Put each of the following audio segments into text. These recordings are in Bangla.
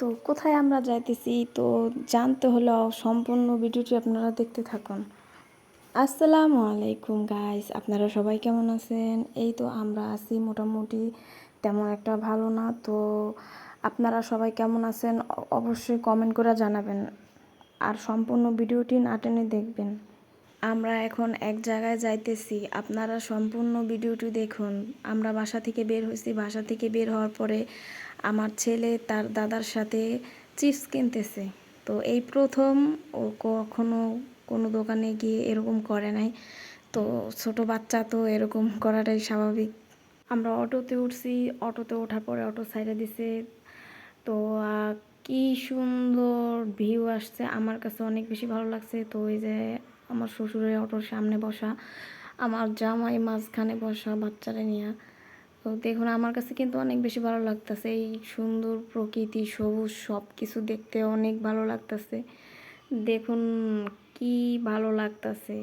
তো কোথায় আমরা যাইতেছি, তো জানতে হলে সম্পূর্ণ ভিডিওটি আপনারা দেখতে থাকুন। আসসালামু আলাইকুম গাইস আপনারা সবাই কেমন আছেন? এই তো আমরা আছি মোটামুটি তেমন একটা ভালো না, তো আপনারা সবাই কেমন আছেন? অবশ্যই কমেন্ট করে জানাবেন। আর সম্পূর্ণ ভিডিওটি না টেনে দেখবেন। আমরা এখন এক জায়গায় যাইতেছি। আপনারা সম্পূর্ণ ভিডিওটি দেখুন। আমরা বাসা থেকে বের হয়েছি বাসা থেকে বের হওয়ার পরে আমার ছেলে তার দাদার সাথে চিপস কিনতেছে। তো এই প্রথম ও কখনো কোনো দোকানে গিয়ে এরকম করে নাই। তো ছোট বাচ্চা তো এরকম করাটাই স্বাভাবিক। আমরা অটোতে উঠছি। অটোতে ওঠার পরে অটো সাইডে দিছে। তো কি সুন্দর ভিউ আসছে। আমার কাছে অনেক বেশি ভালো লাগছে। তো ওই যে আমার শ্বশুরের অটোর সামনে বসা, আমার জামাই মাঝখানে বসা বাচ্চারা নিয়ে। তো দেখুন, আমার কাছে কিন্তু অনেক বেশি ভালো লাগতেছে। এই সুন্দর প্রকৃতি, সবুজ সব কিছু দেখতে অনেক ভালো লাগতেছে। দেখুন, কি ভালো লাগতেছে।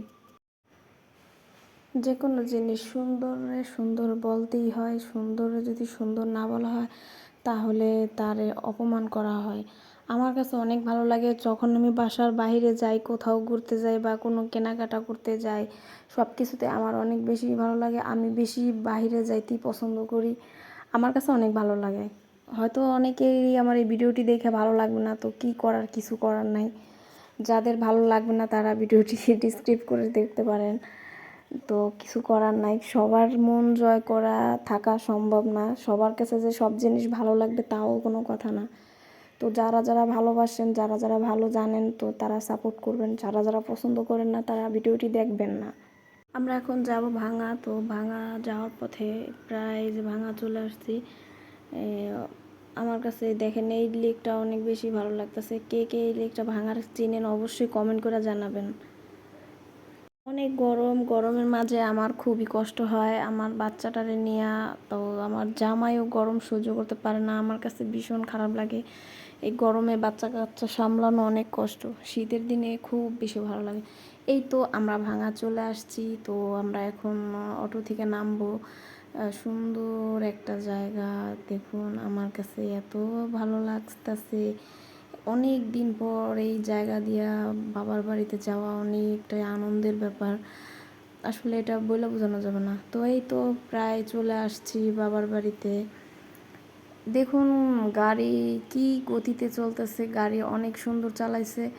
যে কোনো জিনিস সুন্দরে সুন্দর বলতেই হয়, সুন্দরে যদি সুন্দর না বলা হয়, তাহলে তারে অপমান করা হয়। আমার কাছে অনেক ভালো লাগে যখন আমি বাসার বাইরে যাই, কোথাও ঘুরতে যাই বা কোনো কেনাকাটা করতে যাই, সব কিছুতে আমার অনেক বেশি ভালো লাগে। আমি বেশি বাইরে যাইতেই পছন্দ করি। আমার কাছে অনেক ভালো লাগে। হয়তো অনেকেরই আমার এই ভিডিওটি দেখে ভালো লাগবে না, তো কি করার কিছু করার নাই। যাদের ভালো লাগবে না, তারা ভিডিওটি ডিসক্রিপ করে দেখতে পারেন। তো কিছু করার নাই। সবার মন জয় করা থাকা সম্ভব না। সবার কাছে যে সব জিনিস ভালো লাগবে, তাও কোনো কথা না। তো যারা যারা ভালোবাসেন, যারা যারা ভালো জানেন, তো তারা সাপোর্ট করবেন। যারা যারা পছন্দ করেন না, তারা ভিডিওটি দেখবেন না। আমরা এখন যাব ভাঙা, তো ভাঙা যাওয়ার পথে প্রায় যে ভাঙা চলে আসছি আমার কাছে দেখেন এই লেকটা অনেক বেশি ভালো লাগতেছে। কে কে এই লেকটা ভাঙার চিনেন অবশ্যই কমেন্ট করে জানাবেন। অনেক গরম, গরমের মাঝে আমার খুবই কষ্ট হয়। আমার বাচ্চাটারে নিয়ে তো আমার জামাইও গরম সহ্য করতে পারে না। আমার কাছে ভীষণ খারাপ লাগে। এই গরমে বাচ্চা কাচ্চা সামলানো অনেক কষ্ট। শীতের দিনে খুব বেশি ভালো লাগে। এই তো আমরা ভাঙা চলে আসছি। তো আমরা এখন অটো থেকে নামবো। সুন্দর একটা জায়গা। দেখুন, আমার কাছে এত ভালো লাগতেছে। অনেক দিন পর এই জায়গা দিয়া বাবার বাড়িতে যাওয়া অনেকটাই আনন্দের ব্যাপার। আসলে এটা বলে বোঝানো যাবে না। তো এই তো প্রায় চলে আসছি বাবার বাড়িতে। দেখুন, গাড়ি কি গতিতে চলতেছে, গাড়ি অনেক সুন্দর চালাইছে।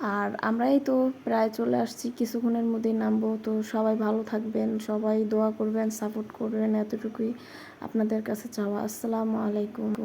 আর আমরাই তো প্রায় চলে আসছি, কিছুক্ষণের মধ্যেই নামবো। তো সবাই ভালো থাকবেন, সবাই দোয়া করবেন, সাপোর্ট করবেন এতটুকুই। আপনাদের কাছে চাওয়া। আসসালামু আলাইকুম।